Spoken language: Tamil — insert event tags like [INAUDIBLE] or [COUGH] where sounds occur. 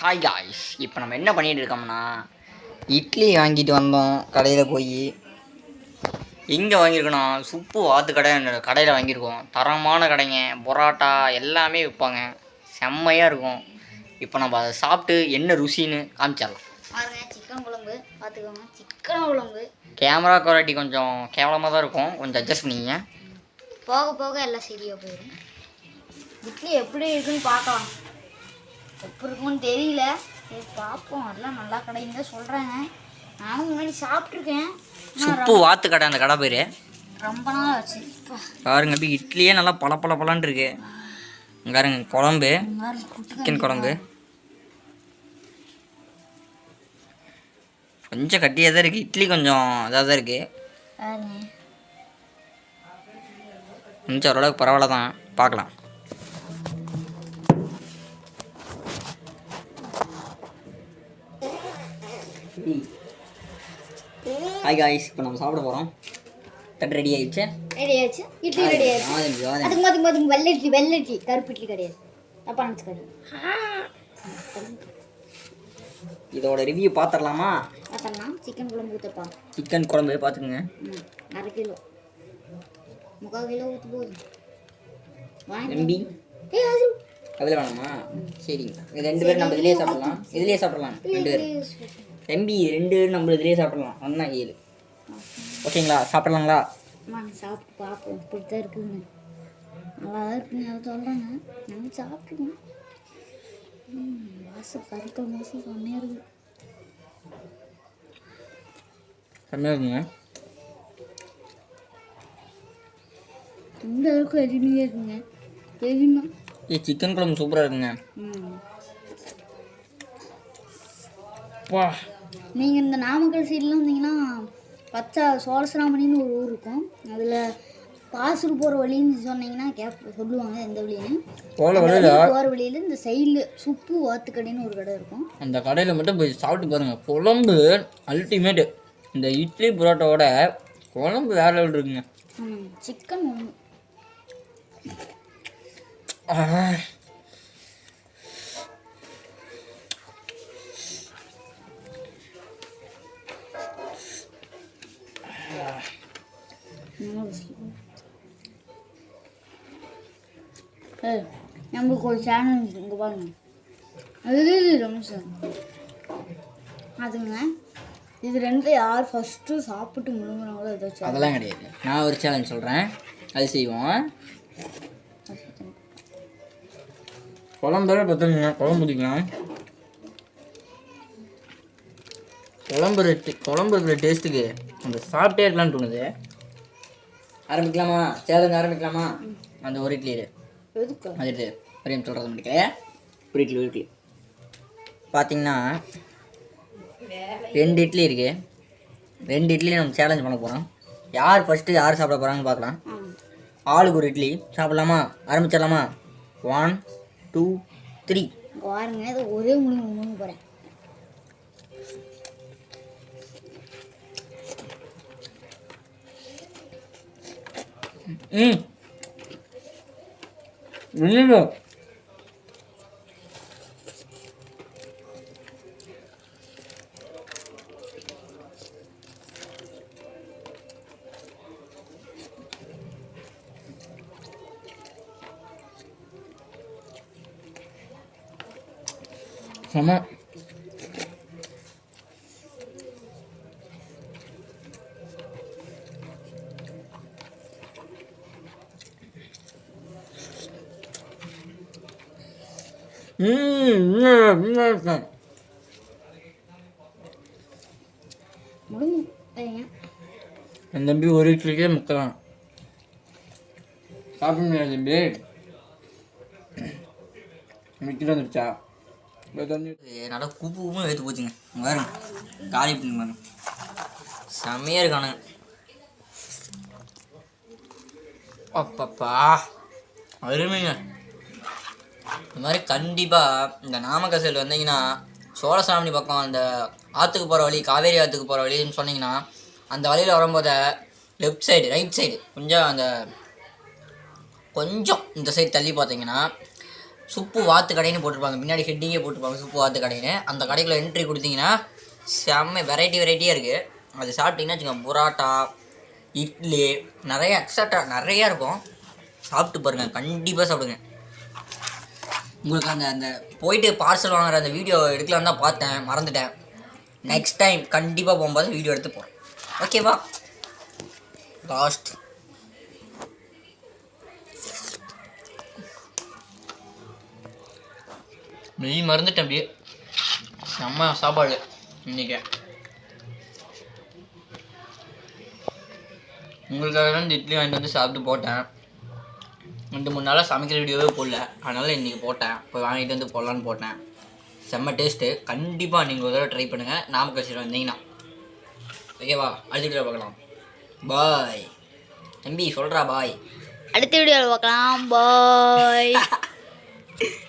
ஹாய் காய்ஸ் இப்போ நம்ம என்ன பண்ணிட்டு இருக்கோம்னா இட்லி வாங்கிட்டு வந்தோம் கடையில் போய். எங்கே வாங்கியிருக்கோம் சுப்பு வாத்து கடை கடையில் வாங்கியிருக்கோம். தரமான கடைங்க பொரோட்டா எல்லாமே விற்பாங்க. செம்மையாக இருக்கும். இப்போ நம்ம அதை சாப்பிட்டு என்ன ருசின்னு காமிச்சிடலாம். பாருங்க சிக்கன் குழம்பு. பார்த்துக்கோங்க சிக்கன் குழம்பு. கேமரா குவாலிட்டி கொஞ்சம் கேவலமாக தான் இருக்கும். கொஞ்சம் அட்ஜஸ்ட் பண்ணிங்க. போக போக எல்லாம் சரியாக போயிடும். இட்லி எப்படி இருக்குன்னு பார்க்கலாம். எப்படி இருக்குன்னு தெரியல. சரி பார்ப்போம் அதெல்லாம் நல்லா கடைன்னு தான் சொல்கிறாங்க நானும் முன்னாடி சாப்பிட்ருக்கேன் சுப்பு வாத்து கடை அந்த கடை பேர். ரொம்ப நாள் ஆச்சு. பாருங்க இப்போ இட்லியே நல்லா பல பல பலன்னு இருக்கு. பாருங்க குழம்பு. சிக்கன் குழம்பு. கொஞ்சம் கட்டியாக தான் இருக்குது இட்லி கொஞ்சம் இதாக தான் இருக்குது கொஞ்சம் ஓரளவுக்கு பரவாயில்ல தான் பார்க்கலாம். ஹாய் காய்ஸ் இப்போ நம்ம சாப்பிட போகிறோம் தட்டு ரெடி ஆயிடுச்சு. ரெடி ஆயிடுச்சு. இட்லி ரெடி ஆயிடுச்சு. அதுக்கு மாதிரி மாதிரி வெள்ளை இட்லி வெள்ளை இட்லி. கருப்பு இட்லி கிடையாது. தப்பா நினச்சிக்காது இதோட ரிவ்யூ பார்த்துடலாமா பார்த்தோம்னா சிக்கன் குழம்பு ஊற்றப்பா சிக்கன் குழம்பு பார்த்துக்குங்க அரை கிலோ. முக்கால் கிலோ ஊற்று போதும் அது. அதில் வேணாமா? சரிங்க. ரெண்டு பேரும் நம்ம இதுலேயே சாப்பிடலாம். இதுலேயே சாப்பிடலாம். ரெண்டு பேரும். எம்பி ரெண்டு நம்ம இதுலேயே சாப்பிடலாம். ஒன்றா ஏழு. ஓகேங்களா? சாப்பிடலாங்களா? வாங்க சாப்பிட்டு பார்ப்போம் இப்படி தான் இருக்குதுன்னு நல்லா தான் இருக்குங்க அதை சொல்கிறாங்க நாங்கள் சாப்பிட்ருக்கோம் ம், வாசம் கருத்த வாசம் செம்மையாக இருக்குது. செம்மையாக இருக்குங்க. இந்த அளவுக்கு எளிமையாக இருக்குங்க. எளிமை. ஏ சிக்கன் குழம்பு சூப்பராக இருக்குங்க. ம். வா. நீங்கள் இந்த நாமக்கல் சைட்லாம் வந்தீங்கன்னா பச்சை சோழசராமணின்னு ஒரு ஊர் இருக்கும். அதில் பாசூர் போகிற வழின்னு சொன்னீங்கன்னா கேப் சொல்லுவாங்க எந்த வழின்னு. வழியில் போகிற வழியில் இந்த சைடில் சுப்பு வாத்துக்கடைன்னு ஒரு கடை இருக்கும். அந்த கடையில் மட்டும் போய் சாப்பிட்டு பாருங்க. குழம்பு அல்டிமேட்டு இந்த இட்லி புரோட்டாவோட குழம்பு வேற லெவல் இருக்குங்க. சிக்கன் ஒன்று நம்மளுக்கு ஒரு சேனல் இங்கே பாருங்க அது ரம்சன் அதுங்க இது ரெண்டு யார் ஃபஸ்ட்டு சாப்பிட்டு முழுங்குறாங்களோ ஏதாச்சும் அதெல்லாம் கிடையாது. நான் ஒரு சேலஞ்ச் சொல்கிறேன் அது செய்வோம் குழம்பு பார்த்துங்க குழம்பு ஊற்றிக்கலாம் குழம்பு குழம்பு இருக்கிற டேஸ்ட்டுக்கு அந்த சாப்பிட்டே இருக்கலாம்னு தோணுது. ஆரம்பிக்கலாமா? சேலஞ்ச் ஆரம்பிக்கலாமா? அந்த ஒரு இட்லி அது ஒரே சொல்கிறது முடிக்கல ஒரு இட்லி ஒரு இட்லி. பார்த்தீங்கன்னா ரெண்டு இட்லி இருக்கு. ரெண்டு இட்லி நம்ம சேலஞ்ச் பண்ண போகிறோம் யார் ஃபஸ்ட்டு யார் சாப்பிட போகிறாங்கன்னு பார்க்கலாம் ஆளுக்கு ஒரு இட்லி. சாப்பிடலாமா? ஆரம்பிச்சிடலாமா? ஒன் டூ த்ரீ ஒரே முழுங்க போகிறேன் ம் இல்லைங்க செம ம் நல்லா இருக்கேன் என் தம்பி ஒரு இட்லிக்கே முக்கலாம் சாப்பிடுங்க தம்பி. மிக்கிட்டு வந்துருச்சா? நல்லா குப்பு குப்பும் எடுத்து போச்சுங்க. வேறு காலி பண்ணுங்க செம்மையாக இருக்கானுங்க. அப்பப்பா. அருமைங்க. இந்த மாதிரி கண்டிப்பாக இந்த நாமக்கல் சைடு வந்தீங்கன்னா சோழசாமி பக்கம் அந்த ஆற்றுக்கு போகிற வழி காவேரி ஆற்றுக்கு போகிற வழின்னு சொன்னீங்கன்னா அந்த வழியில் வரும்போது லெஃப்ட் சைடு ரைட் சைடு கொஞ்சம் அந்த கொஞ்சம் இந்த சைடு தள்ளி பார்த்தீங்கன்னா சுப்பு வாத்து கடைன்னு போட்டிருப்பாங்க. முன்னாடி ஹெட்டிங்கே போட்டிருப்பாங்க சுப்பு வாத்து கடைன்னு. அந்த கடைக்குள்ளே என்ட்ரி கொடுத்தீங்கன்னா செம்ம வெரைட்டி வெரைட்டியாக இருக்குது அது சாப்பிட்டீங்கன்னா வச்சுக்கோங்க புரோட்டா இட்லி நிறைய எக்ஸட்ரா நிறையா இருக்கும். சாப்பிட்டு பாருங்கள் கண்டிப்பாக சாப்பிடுங்க. உங்களுக்கு அந்த அந்த போயிட்டு பார்சல் வாங்குற அந்த வீடியோ எடுக்கலாம் தான் பார்த்தேன் மறந்துட்டேன். நெக்ஸ்ட் டைம் கண்டிப்பாக போகும்போது வீடியோ எடுத்து போகிறேன் ஓகேவா லாஸ்ட் நீ மறந்துட்டேன் அப்படியே. நம்ம சாப்பாடு இன்னைக்கு. உங்களுக்காக தான் இந்த இட்லி வாங்கிட்டு வந்து சாப்பிட்டு போட்டேன். ரெண்டு மூணு நாளாக சமைக்கிற வீடியோவே போடல. அதனால் இன்றைக்கி போட்டேன். போய் வாங்கிட்டு வந்து போடலான்னு போட்டேன். செம்ம டேஸ்ட்டு கண்டிப்பாக நீங்கள் ஒரு தடவை ட்ரை பண்ணுங்கள் நாமக்கல் சைடு வந்தீங்கன்னா. ஓகேவா அடுத்த வீடியோ பார்க்கலாம். பாய் தம்பி சொல்கிறா பாய் அடுத்த வீடியோவில் பார்க்கலாம். பாய் [LAUGHS]